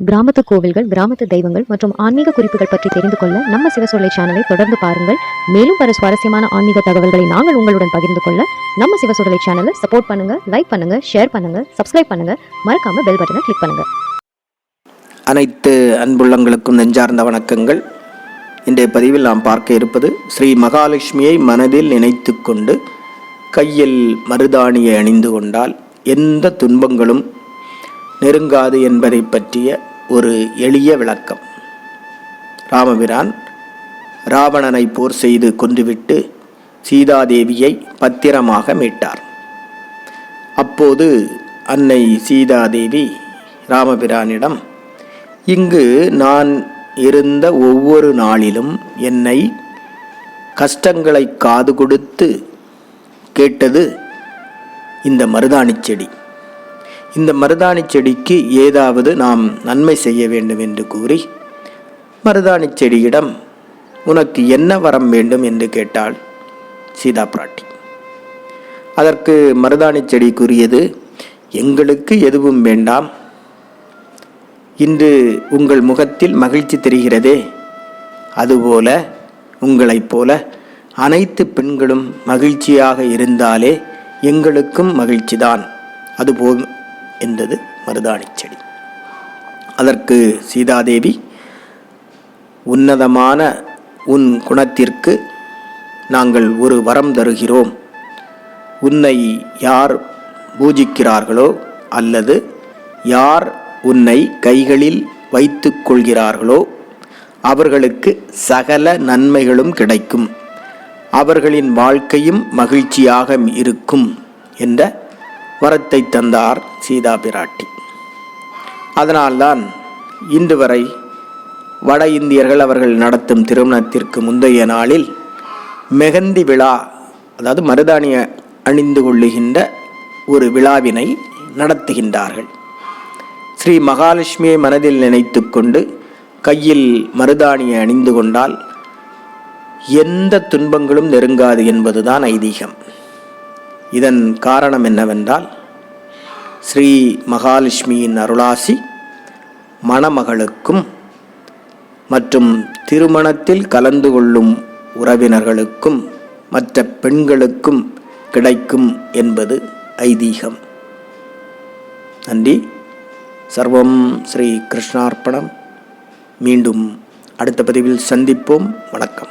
கிராமத்து கோவில்கள் கிராமத்து தெய்வங்கள் மற்றும் ஆன்மீக குறிப்புகள் பற்றி தெரிந்து கொள்ள நம்ம சிவசொல்லை சேனலை தொடர்ந்து பாருங்கள். மேலும் பல சுவாரஸ்யமான ஆன்மீக தகவல்களை நாங்கள் உங்களுடன் பகிர்ந்து கொள்ள நம்ம சிவசொல்லை சேனலை சப்போர்ட் பண்ணுங்க லைக் பண்ணுங்க ஷேர் பண்ணுங்க சப்ஸ்கிரைப் பண்ணுங்க. மறக்காம பெல் பட்டனை கிளிக் பண்ணுங்க. அனைத்து அன்புள்ளங்களுக்கும் நெஞ்சார்ந்த வணக்கங்கள். இன்றைய பதிவில் நாம் பார்க்க இருப்பது ஸ்ரீ மகாலட்சுமியை மனதில் நினைத்து கொண்டு கையில் மருதாணியை அணிந்து கொண்டால் எந்த துன்பங்களும் நெருங்காது என்பதை பற்றிய ஒரு எளிய விளக்கம். ராமபிரான் ராவணனை போர் செய்து கொன்றுவிட்டு சீதாதேவியை பத்திரமாக மீட்டார். அப்போது அன்னை சீதாதேவி ராமபிரானிடம் இங்கு நான் இருந்த ஒவ்வொரு நாளிலும் என்னை கஷ்டங்களை காது கொடுத்து கேட்டது இந்த மருதாணிச் செடி. இந்த மருதாணி செடிக்கு ஏதாவது நாம் நன்மை செய்ய வேண்டும் என்று கூறி மருதாணி செடியிடம் உனக்கு என்ன வரம் வேண்டும் என்று கேட்டாள் சீதா பிராட்டி. அதற்கு மருதாணி செடி கூறியது எங்களுக்கு எதுவும் வேண்டாம். இன்று உங்கள் முகத்தில் மகிழ்ச்சி தெரிகிறதே. அதுபோல உங்களைப் போல அனைத்து பெண்களும் மகிழ்ச்சியாக இருந்தாலே எங்களுக்கும் மகிழ்ச்சிதான். அதுபோ என்றது மருதாணி செடி. அதற்கு சீதாதேவி உன்னதமான உன் குணத்திற்கு நாங்கள் ஒரு வரம் தருகிறோம். உன்னை யார் பூஜிக்கிறார்களோ அல்லது யார் உன்னை கைகளில் வைத்து கொள்கிறார்களோ அவர்களுக்கு சகல நன்மைகளும் கிடைக்கும். அவர்களின் வாழ்க்கையும் மகிழ்ச்சியாக இருக்கும் என்ற வரத்தை தந்தார் சீதா பிராட்டி. அதனால்தான் இன்று வரை வட இந்தியர்கள் அவர்கள் நடத்தும் திருமணத்திற்கு முந்தைய நாளில் மெகந்தி விழா அதாவது மருதாணிய அணிந்து கொள்ளுகின்ற ஒரு விழாவினை நடத்துகின்றார்கள். ஸ்ரீ மகாலட்சுமியை மனதில் நினைத்து கொண்டு கையில் மருதாணியை அணிந்து கொண்டால் எந்த துன்பங்களும் நெருங்காது என்பதுதான் ஐதீகம். இதன் காரணம் என்னவென்றால் ஸ்ரீ மகாலட்சுமியின் அருளாசி மணமகளுக்கும் மற்றும் திருமணத்தில் கலந்து கொள்ளும் உறவினர்களுக்கும் மற்ற பெண்களுக்கும் கிடைக்கும் என்பது ஐதீகம். நன்றி. சர்வம் ஸ்ரீ கிருஷ்ணார்ப்பணம் மீண்டும் அடுத்த பதிவில் சந்திப்போம். வணக்கம்.